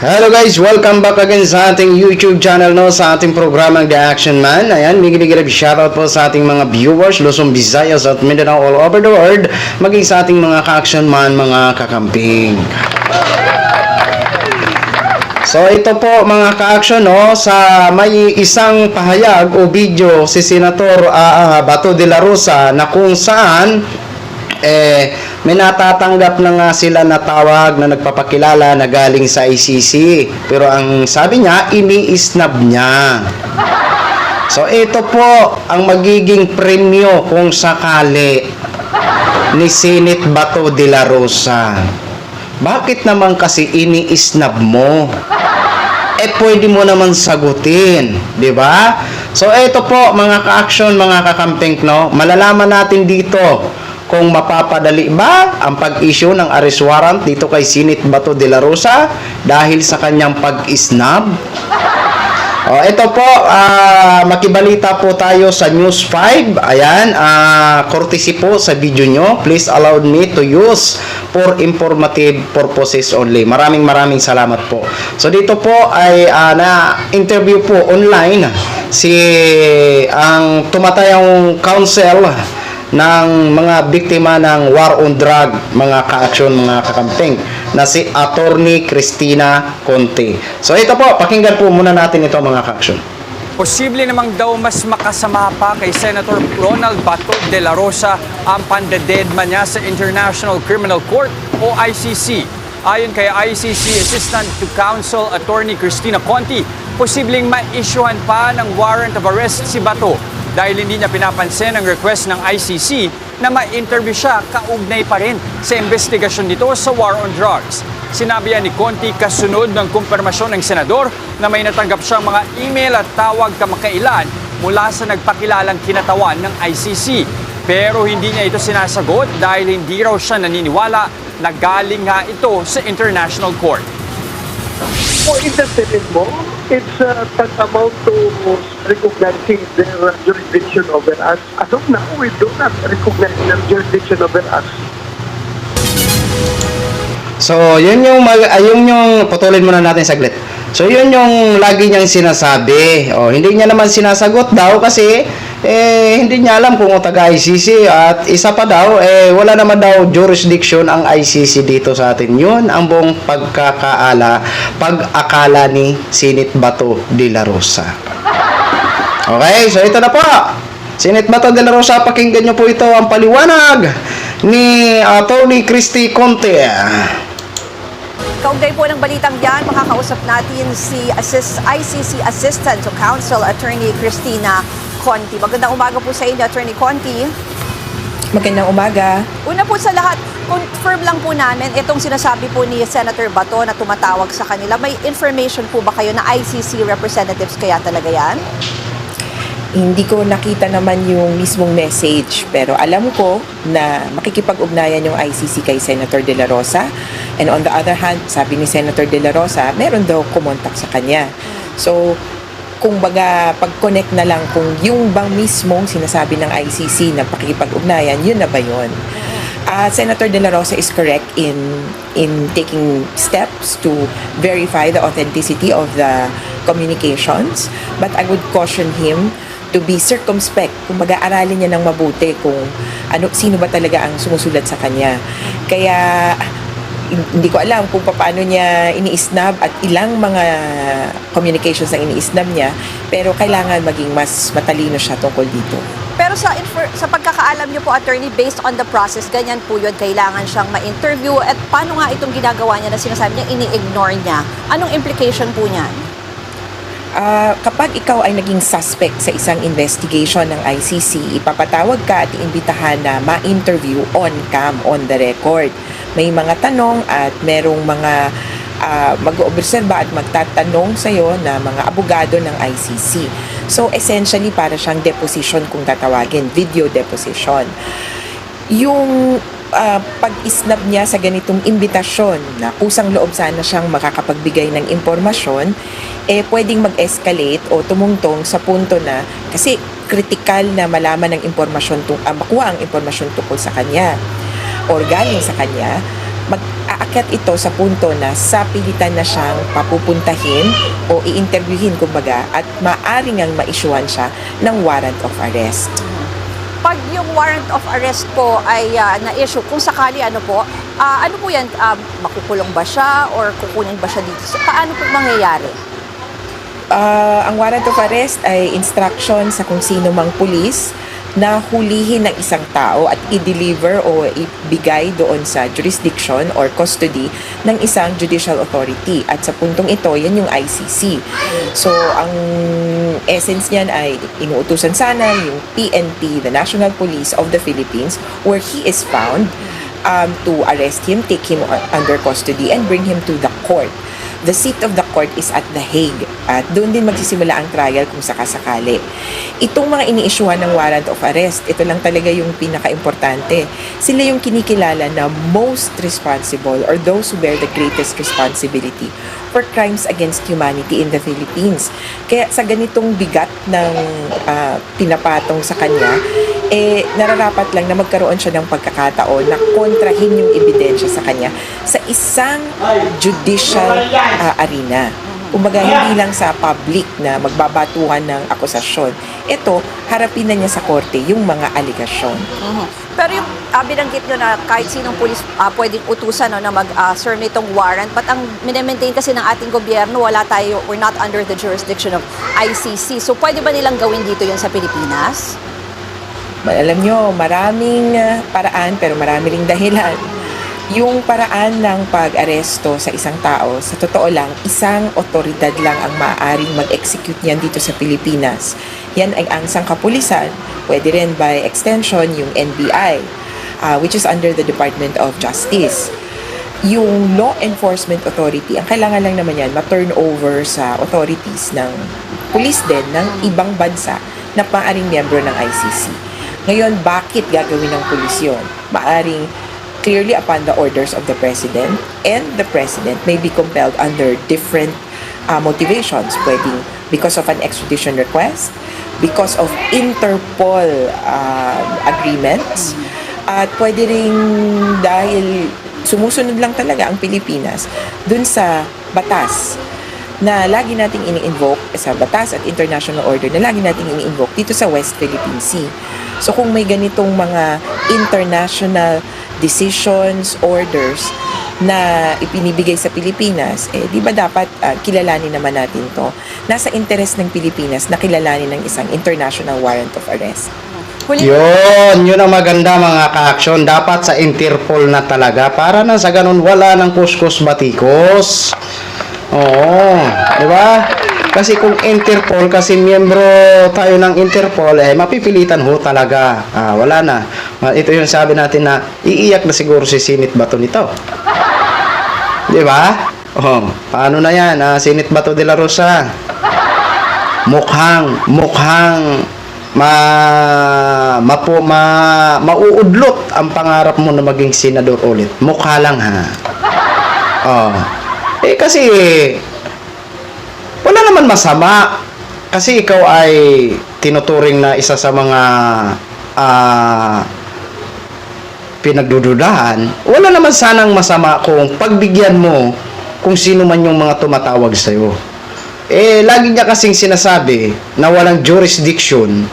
Hello guys, welcome back again sa ating YouTube channel no sa ating programang The Action Man. Ayan, bigyan shoutout po sa ating mga viewers Luzon, Visayas at Mindanao all over the world, maging sa ating mga ka-action man, mga kakamping. So ito po mga ka-action no, sa may isang pahayag o video si Senator ah, ah, Bato de la Rosa na kung saan eh may natatanggap na nga sila na tawag na nagpapakilala na galing sa ICC. Pero ang sabi niya, ini-snub niya. So ito po ang magiging premyo kung sakali ni Senate Bato de la Rosa. Bakit naman kasi ini-snub mo? eh pwede mo naman sagutin, 'di ba? So ito po mga ka-action, mga kakamping no, malalaman natin dito kung mapapadali ba ang pag-issue ng arrest warrant dito kay Sinit Bato de la Rosa dahil sa kanyang pag-snub. O, ito po, ah, makibalita po tayo sa News 5. Ayan, ah, courtesy po sa video nyo. Please allow me to use for informative purposes only. Maraming maraming salamat po. So, dito po ay ah, na-interview po online si ang tumatayang counsel ng mga biktima ng war on drug, mga ka-action, mga kakamping, na si Attorney Cristina Conte. So ito po, pakinggan po muna natin ito mga ka-action. Posible namang daw mas makasama pa kay Senator Ronald Bato de la Rosa ang pandededma niya sa International Criminal Court o ICC. Ayon kay ICC Assistant to Counsel Attorney Cristina Conti, posibleng ma-issuehan pa ng warrant of arrest si Bato dahil hindi niya pinapansin ang request ng ICC na ma-interview siya kaugnay pa rin sa investigasyon nito sa war on drugs. Sinabi yan ni Conti kasunod ng kumpirmasyon ng senador na may natanggap siyang mga email at tawag kamakailan mula sa nagpakilalang kinatawan ng ICC. Pero hindi niya ito sinasagot dahil hindi raw siya naniniwala na galing nga ito sa International Court. Po, in the Senate mo, it's uh, tantamount to recognizing their uh, jurisdiction over us. As of now, we do not recognize their jurisdiction over us. So, yun yung, mag, yun yung, putulin muna natin saglit. So, yun yung lagi niyang sinasabi. O, hindi niya naman sinasagot daw kasi, eh, hindi niya alam kung taga-ICC. At isa pa daw, eh, wala naman daw jurisdiction ang ICC dito sa atin. Yun ang buong pagkakaala, pag-akala ni Sinit Bato de la Rosa. Okay, so ito na po. Sinit Bato de la Rosa, pakinggan niyo po ito ang paliwanag ni Attorney Christy Conte. Kaugnay po ng balitang yan, makakausap natin si Assist, ICC Assistant to Counsel Attorney Christina Conti. Magandang umaga po sa inyo, Attorney Conti. Magandang umaga. Una po sa lahat, confirm lang po namin itong sinasabi po ni Senator Bato na tumatawag sa kanila. May information po ba kayo na ICC representatives kaya talaga yan? Hindi ko nakita naman yung mismong message pero alam ko na makikipag-ugnayan yung ICC kay Senator De La Rosa. And on the other hand, sabi ni Senator De La Rosa, meron daw kumontak sa kanya. So, kung baga pag-connect na lang kung yung bang mismong sinasabi ng ICC na pakikipag-ugnayan, yun na ba yun? Uh, Senator De La Rosa is correct in in taking steps to verify the authenticity of the communications, but I would caution him to be circumspect, kung mag-aaralin niya ng mabuti kung ano, sino ba talaga ang sumusulat sa kanya. Kaya hindi ko alam kung paano niya ini-snub at ilang mga communications ang ini-snub niya, pero kailangan maging mas matalino siya tungkol dito. Pero sa infor- sa pagkakaalam niyo po, Attorney, based on the process, ganyan po yun, kailangan siyang ma-interview. At paano nga itong ginagawa niya na sinasabi niya, ini-ignore niya? Anong implication po niyan? Ah, kapag ikaw ay naging suspect sa isang investigation ng ICC, ipapatawag ka at iimbitahan na ma-interview on cam, on the record. May mga tanong at merong mga ah, mag-oobserba at magtatanong sa'yo na mga abogado ng ICC. So, essentially, para siyang deposition kung tatawagin, video deposition yung ah, pag-isnab niya sa ganitong imbitasyon na kusang loob sana siyang makakapagbigay ng impormasyon, eh pwedeng mag-escalate o tumungtong sa punto na kasi kritikal na malaman ng impormasyon, tung, ah, makuha ang impormasyon tungkol sa kanya or galing sa kanya, mag, aakyat ito sa punto na sa pilitan na siyang papupuntahin o i-interviewin kumbaga at maaring ang maisyuhan siya ng warrant of arrest. Pag yung warrant of arrest po ay ah, na-issue, kung sakali ano po, ah, ano po yan, ah, makukulong ba siya or kukunin ba siya dito? So, paano po mangyayari? Ah, ang warrant of arrest ay instruction sa kung sino mang pulis na hulihin ng isang tao at i-deliver o ibigay doon sa jurisdiction or custody ng isang judicial authority. At sa puntong ito, yan yung ICC. So, ang essence niyan ay inuutusan sana yung PNP, the National Police of the Philippines, where he is found um, to arrest him, take him under custody, and bring him to the court. The seat of the court is at The Hague at doon din magsisimula ang trial kung sakasakali. Itong mga iniisyuhan ng warrant of arrest, ito lang talaga yung pinaka-importante. Sila yung kinikilala na most responsible or those who bear the greatest responsibility for crimes against humanity in the Philippines. Kaya sa ganitong bigat ng ah, pinapatong sa kanya, eh nararapat lang na magkaroon siya ng pagkakataon na kontrahin yung ebidensya sa kanya sa isang judicial ah, arena. Kumbaga, hindi lang sa public na magbabatuhan ng akusasyon. Ito, harapin na niya sa korte yung mga aligasyon. Pero yung ah, binanggit nyo na kahit sinong pulis ah, pwedeng utusan no, na mag-serve nitong warrant, but ang minemaintain kasi ng ating gobyerno, wala tayo, we're not under the jurisdiction of ICC. So pwede ba nilang gawin dito yun sa Pilipinas? Alam nyo, maraming ah, paraan pero marami ring dahilan. Yung paraan ng pag-aresto sa isang tao, sa totoo lang, isang otoridad lang ang maaaring mag-execute niyan dito sa Pilipinas. Yan ay ang sangkapulisan, pwede rin by extension yung NBI, ah, which is under the Department of Justice. Yung law enforcement authority, ang kailangan lang naman yan, ma-turn over sa authorities ng police din ng ibang bansa na maaring miyembro ng ICC. Ngayon, bakit gagawin ng pulis yun? Maaring clearly upon the orders of the President and the President may be compelled under different uh, motivations. Pwedeng because of an extradition request, because of Interpol um, agreements, at pwede rin dahil sumusunod lang talaga ang Pilipinas dun sa batas na lagi nating ini-invoke sa batas at international order na lagi nating ini-invoke dito sa West Philippine Sea. So kung may ganitong mga international decisions, orders na ipinibigay sa Pilipinas, eh di ba dapat ah, kilalanin naman natin to? Nasa interes ng Pilipinas na kilalanin ng isang international warrant of arrest. Huli, Yun, yun ang maganda mga ka-action. Dapat sa Interpol na talaga. Para na sa ganun, wala ng kuskus batikos. Oo, di ba? Kasi kung Interpol, kasi miyembro tayo ng Interpol, eh, mapipilitan ho talaga. Ah, wala na. Ito yung sabi natin na iiyak na siguro si Sinit Bato nito. Di ba? Oh, paano na yan? Ah, Sinit Bato de la Rosa. Mukhang, mukhang ma mapo ma mauudlot ang pangarap mo na maging senador ulit. Mukha lang ha. Oh. Eh kasi naman masama kasi ikaw ay tinuturing na isa sa mga ah pinagdududahan. Wala naman sanang masama kung pagbigyan mo kung sino man yung mga tumatawag sa iyo. Eh, lagi niya kasing sinasabi na walang jurisdiction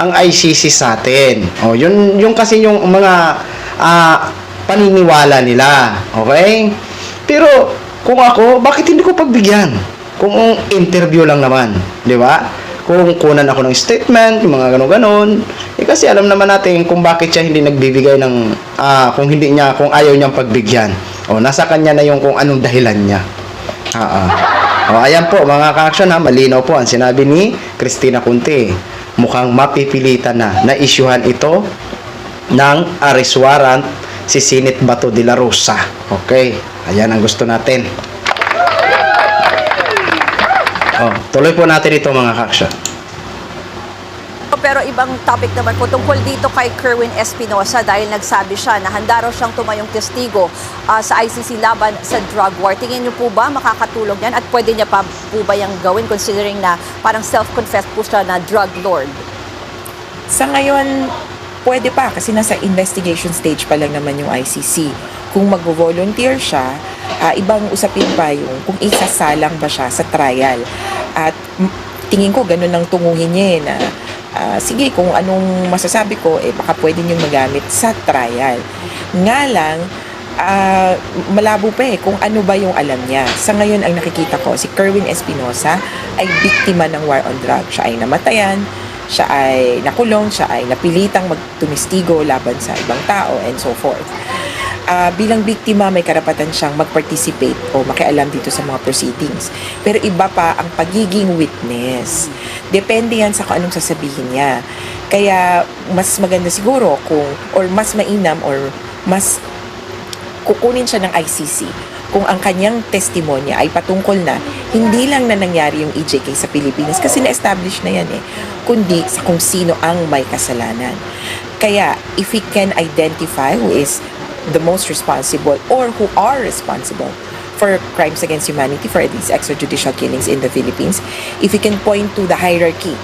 ang ICC sa atin. O, yun, yung kasi yung mga ah, paniniwala nila. Okay? Pero, kung ako, bakit hindi ko pagbigyan? Kung interview lang naman. Di ba? Kung kunan ako ng statement, yung mga ganon-ganon. Eh, kasi alam naman natin kung bakit siya hindi nagbibigay ng, ah, kung hindi niya, kung ayaw niyang pagbigyan. O, nasa kanya na yung kung anong dahilan niya. Ah, ah. O, ayan po, mga ka-action ha, malinaw po ang sinabi ni Christina Kunti. Mukhang mapipilitan na na isyuhan ito ng arrest warrant si Sinit Bato de la Rosa. Okay, ayan ang gusto natin. Oh, tuloy po natin ito mga ka-action. pero ibang topic naman po tungkol dito kay Kerwin Espinosa dahil nagsabi siya na handa raw siyang tumayong testigo ah, sa ICC laban sa drug war. Tingin niyo po ba makakatulong yan at pwede niya pa po ba yung gawin considering na parang self-confessed po siya na drug lord? Sa ngayon, pwede pa kasi nasa investigation stage pa lang naman yung ICC. kung mag-volunteer siya, ah, ibang usapin pa yung kung isasalang ba siya sa trial. At tingin ko ganun ang tunguhin niya eh, na ah, sige kung anong masasabi ko eh baka pwede niyong magamit sa trial. Nga lang ah, malabo pa eh kung ano ba yung alam niya. Sa ngayon ang nakikita ko si Kerwin Espinosa ay biktima ng war on drugs. Siya ay namatayan, siya ay nakulong, siya ay napilitang magtumistigo laban sa ibang tao and so forth. Ah, bilang biktima, may karapatan siyang mag-participate o makialam dito sa mga proceedings. Pero iba pa ang pagiging witness. Depende yan sa kung anong sasabihin niya. Kaya mas maganda siguro kung, or mas mainam, or mas kukunin siya ng ICC kung ang kanyang testimonya ay patungkol na hindi lang na nangyari yung EJK sa Pilipinas kasi na-establish na yan eh, kundi sa kung sino ang may kasalanan. Kaya, if we can identify who is the most responsible or who are responsible for crimes against humanity, for these extrajudicial killings in the Philippines, if we can point to the hierarchy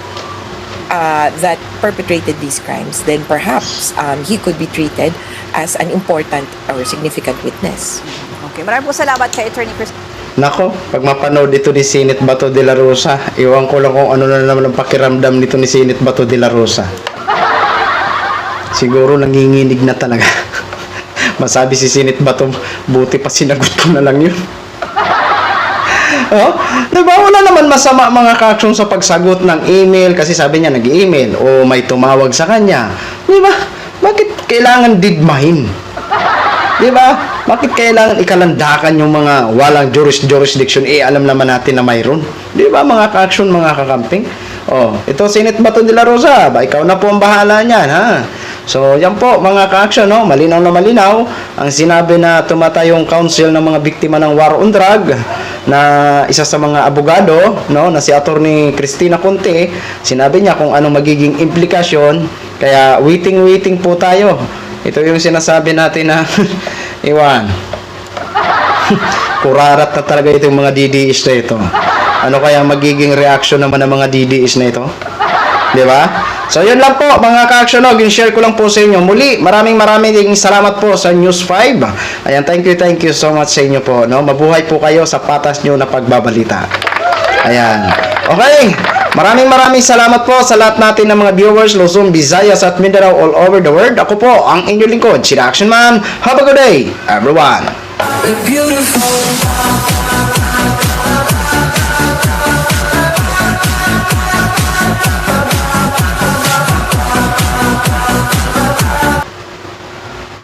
uh, that perpetrated these crimes, then perhaps um, he could be treated as an important or significant witness. Okay, maraming po salamat kay Attorney Chris. Nako, pag mapanood ito ni Sinit Bato de la Rosa, iwan ko lang kung ano na naman ang pakiramdam nito ni Sinit Bato de la Rosa. Siguro nanginginig na talaga. Masabi si Sinit Bato, buti pa sinagot ko na lang yun. Oh, diba wala naman masama mga kaaksyon sa pagsagot ng email kasi sabi niya nag-email o may tumawag sa kanya. Diba? Bakit kailangan didmahin? Di ba? Bakit kailangan ikalandakan yung mga walang juris jurisdiction? Eh, alam naman natin na mayroon. Di ba, mga ka-action, mga kakamping? Oh, ito, Sinit Bato de la Rosa. Ba, ikaw na po ang bahala niyan, ha? So, yan po, mga ka-action, no? Malinaw na malinaw. Ang sinabi na tumatayong council ng mga biktima ng war on drug na isa sa mga abogado, no, na si Attorney Cristina Conte, sinabi niya kung anong magiging implikasyon. Kaya, waiting-waiting po tayo. Ito yung sinasabi natin na iwan. Kurarat na talaga itong mga DDS na ito. Ano kaya magiging reaction naman ng mga DDS na ito? Di ba? So, yun lang po, mga ka-action log. Yung share ko lang po sa inyo. Muli, maraming maraming salamat po sa News 5. Ayan, thank you, thank you so much sa inyo po. No? Mabuhay po kayo sa patas nyo na pagbabalita. Ayan. Okay. Maraming maraming salamat po sa lahat natin ng mga viewers, Luzon, Visayas at Mindanao all over the world. Ako po, ang inyong lingkod, si The Action Man. Have a good day, everyone. Beautiful.